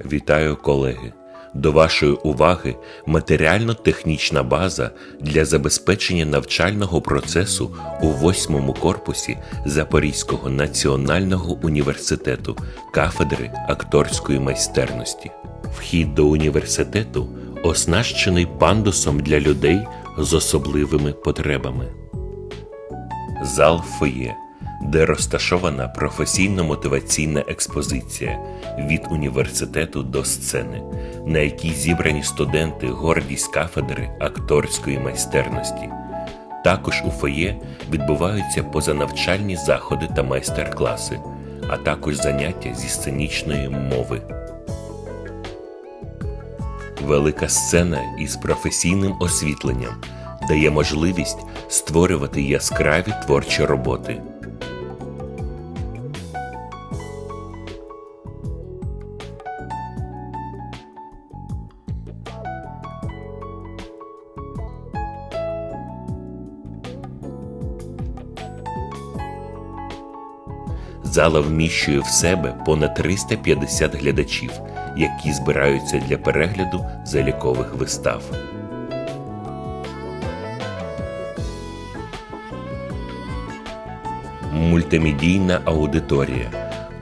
Вітаю, колеги! До вашої уваги матеріально-технічна база для забезпечення навчального процесу у восьмому корпусі Запорізького національного університету кафедри акторської майстерності. Вхід до університету оснащений пандусом для людей з особливими потребами. Зал фоє, де розташована професійно-мотиваційна експозиція від університету до сцени, на якій зібрані студенти гордість кафедри акторської майстерності. Також у фоє відбуваються позанавчальні заходи та майстер-класи, а також заняття зі сценічної мови. Велика сцена із професійним освітленням дає можливість створювати яскраві творчі роботи. Зала вміщує в себе понад 350 глядачів, які збираються для перегляду залікових вистав. Мультимедійна аудиторія,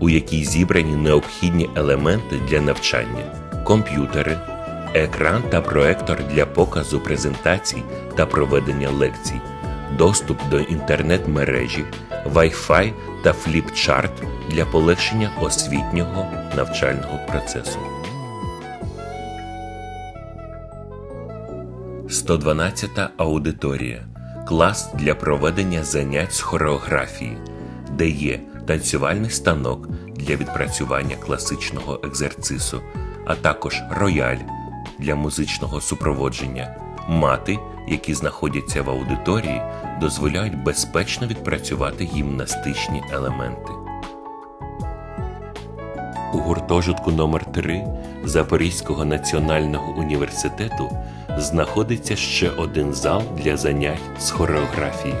у якій зібрані необхідні елементи для навчання, комп'ютери, екран та проектор для показу презентацій та проведення лекцій, доступ до інтернет-мережі, Wi-Fi та фліпчарт для полегшення освітнього навчального процесу. 112 аудиторія клас для проведення занять з хореографії, де є танцювальний станок для відпрацювання класичного екзерцису, а також рояль для музичного супроводження. Мати, які знаходяться в аудиторії, дозволяють безпечно відпрацювати гімнастичні елементи. У гуртожитку номер 3 Запорізького національного університету знаходиться ще один зал для занять з хореографії.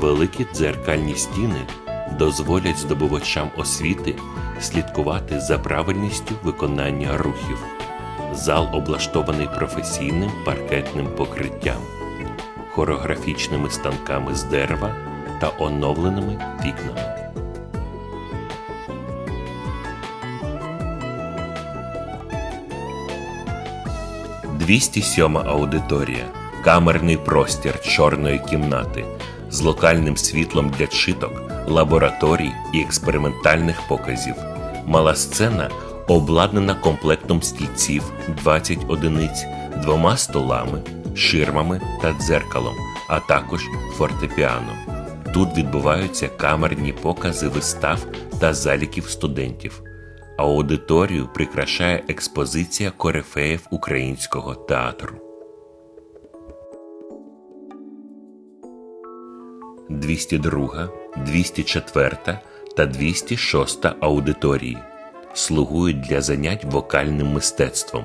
Великі дзеркальні стіни дозволять здобувачам освіти слідкувати за правильністю виконання рухів. Зал облаштований професійним паркетним покриттям, хореографічними станками з дерева та оновленими вікнами. – 207 аудиторія, камерний простір чорної кімнати з локальним світлом для читок, лабораторій і експериментальних показів. Мала сцена обладнана комплектом стільців 20 одиниць, двома столами, ширмами та дзеркалом, а також фортепіано. Тут відбуваються камерні покази вистав та заліків студентів. Аудиторію прикрашає експозиція корифеїв українського театру. 202, 204 та 206 аудиторії слугують для занять вокальним мистецтвом.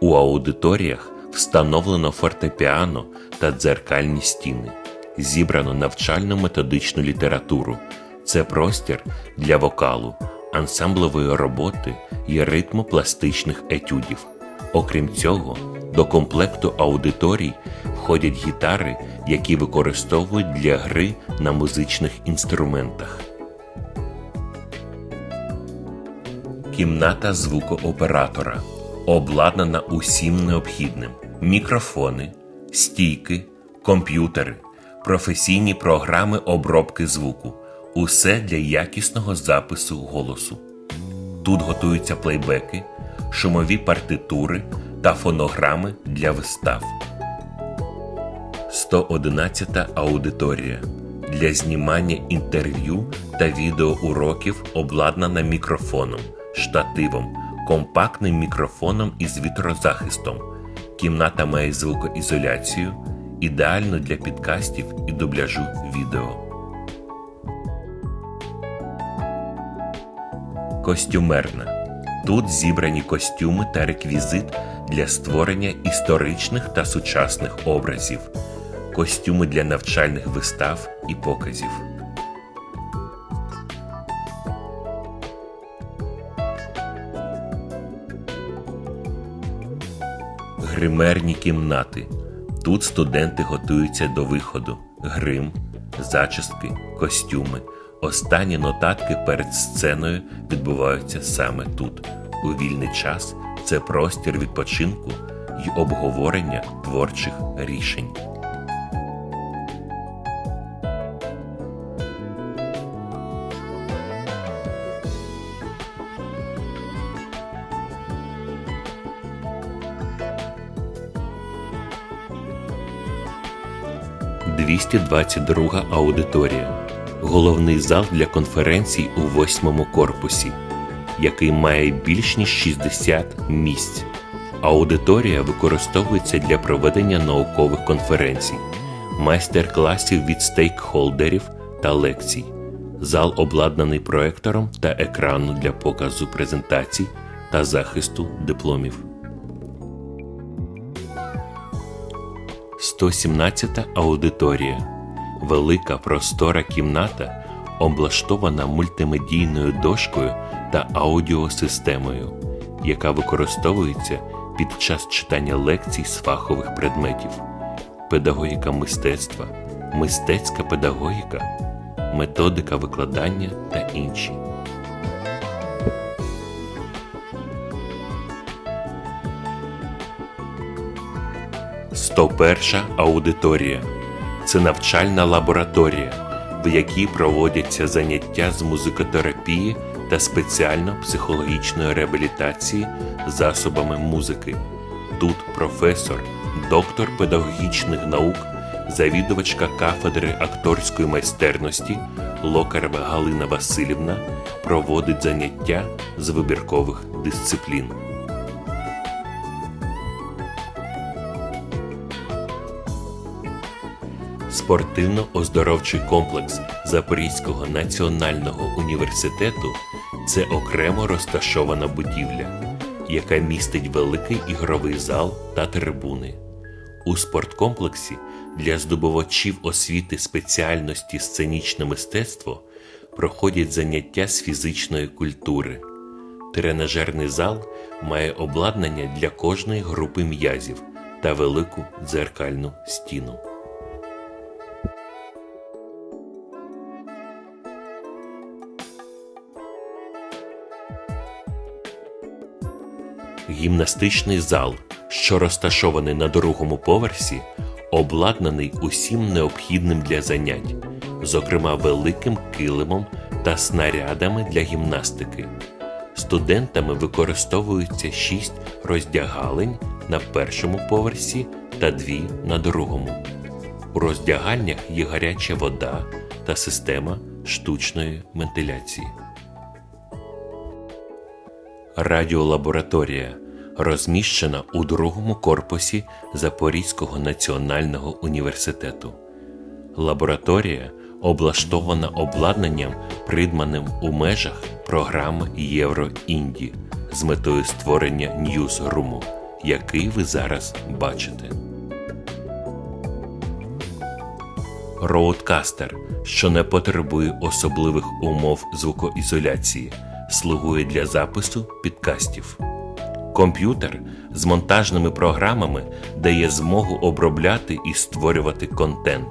У аудиторіях встановлено фортепіано та дзеркальні стіни. Зібрано навчально-методичну літературу. Це простір для вокалу, ансамблевої роботи і ритмопластичних етюдів. Окрім цього, до комплекту аудиторій входять гітари, які використовують для гри на музичних інструментах. Кімната звукооператора обладнана усім необхідним: мікрофони, стійки, комп'ютери, професійні програми обробки звуку. Усе для якісного запису голосу. Тут готуються плейбеки, шумові партитури та фонограми для вистав. 111 аудиторія для знімання інтерв'ю та відеоуроків обладнана мікрофоном, штативом, компактним мікрофоном із вітрозахистом. Кімната має звукоізоляцію, ідеально для підкастів і дубляжу відео. Костюмерна. Тут зібрані костюми та реквізит для створення історичних та сучасних образів, костюми для навчальних вистав і показів. Гримерні кімнати. Тут студенти готуються до виходу. Грим, зачіски, костюми. Останні нотатки перед сценою відбуваються саме тут. У вільний час це простір відпочинку й обговорення творчих рішень. – 222 аудиторія. Головний зал для конференцій у восьмому корпусі, який має більш ніж 60 місць. Аудиторія використовується для проведення наукових конференцій, майстер-класів від стейкхолдерів та лекцій. Зал обладнаний проектором та екраном для показу презентацій та захисту дипломів. 117 аудиторія. Велика простора кімната, облаштована мультимедійною дошкою та аудіосистемою, яка використовується під час читання лекцій з фахових предметів, педагогіка мистецтва, мистецька педагогіка, методика викладання та інші. – 101 аудиторія. Це навчальна лабораторія, в якій проводяться заняття з музикотерапії та спеціально-психологічної реабілітації засобами музики. Тут професор, доктор педагогічних наук, завідувачка кафедри акторської майстерності Локарева Галина Васильівна проводить заняття з вибіркових дисциплін. Спортивно-оздоровчий комплекс Запорізького національного університету це окремо розташована будівля, яка містить великий ігровий зал та трибуни. У спорткомплексі для здобувачів освіти спеціальності сценічне мистецтво проходять заняття з фізичної культури. Тренажерний зал має обладнання для кожної групи м'язів та велику дзеркальну стіну. Гімнастичний зал, що розташований на другому поверсі, обладнаний усім необхідним для занять, зокрема великим килимом та снарядами для гімнастики. Студентами використовуються шість роздягалень на першому поверсі та дві на другому. У роздягальнях є гаряча вода та система штучної вентиляції. Радіолабораторія розміщена у другому корпусі Запорізького національного університету. Лабораторія облаштована обладнанням, придбаним у межах програми Євро-Інді з метою створення ньюзруму, який ви зараз бачите. Роудкастер, що не потребує особливих умов звукоізоляції, слугує для запису підкастів. Комп'ютер з монтажними програмами дає змогу обробляти і створювати контент.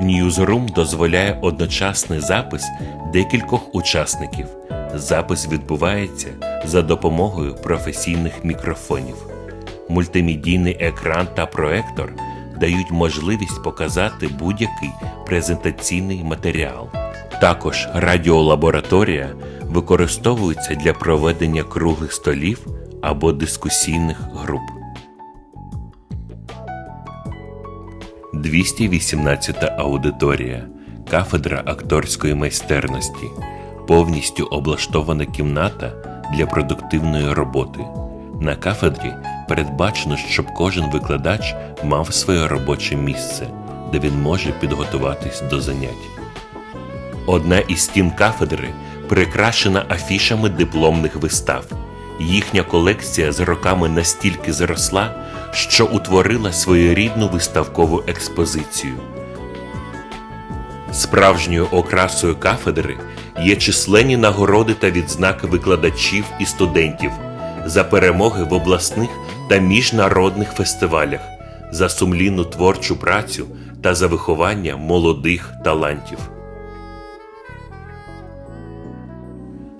Newsroom дозволяє одночасний запис декількох учасників. Запис відбувається за допомогою професійних мікрофонів. Мультимедійний екран та проектор дають можливість показати будь-який презентаційний матеріал. Також радіолабораторія використовується для проведення круглих столів або дискусійних груп. 218 аудиторія, кафедра акторської майстерності, повністю облаштована кімната для продуктивної роботи. На кафедрі передбачено, щоб кожен викладач мав своє робоче місце, де він може підготуватись до занять. Одна із стін кафедри прикрашена афішами дипломних вистав. Їхня колекція з роками настільки зросла, що утворила своєрідну виставкову експозицію. Справжньою окрасою кафедри є численні нагороди та відзнаки викладачів і студентів за перемоги в обласних та міжнародних фестивалях за сумлінну творчу працю та за виховання молодих талантів.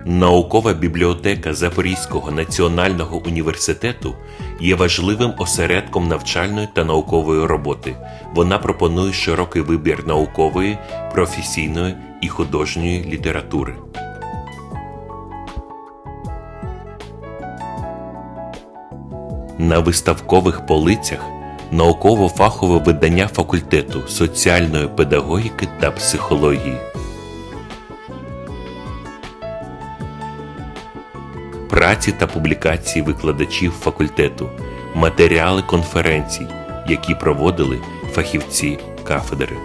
Наукова бібліотека Запорізького національного університету є важливим осередком навчальної та наукової роботи. Вона пропонує широкий вибір наукової, професійної і художньої літератури. На виставкових полицях науково-фахове видання факультету соціальної педагогіки та психології. Праці та публікації викладачів факультету, матеріали конференцій, які проводили фахівці кафедри.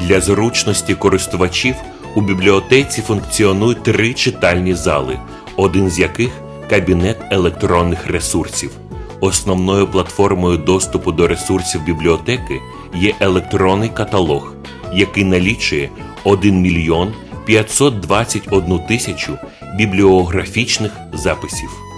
Для зручності користувачів у бібліотеці функціонують три читальні зали, один з яких кабінет електронних ресурсів. Основною платформою доступу до ресурсів бібліотеки є електронний каталог, який налічує 1 мільйон 521 тисячу бібліографічних записів.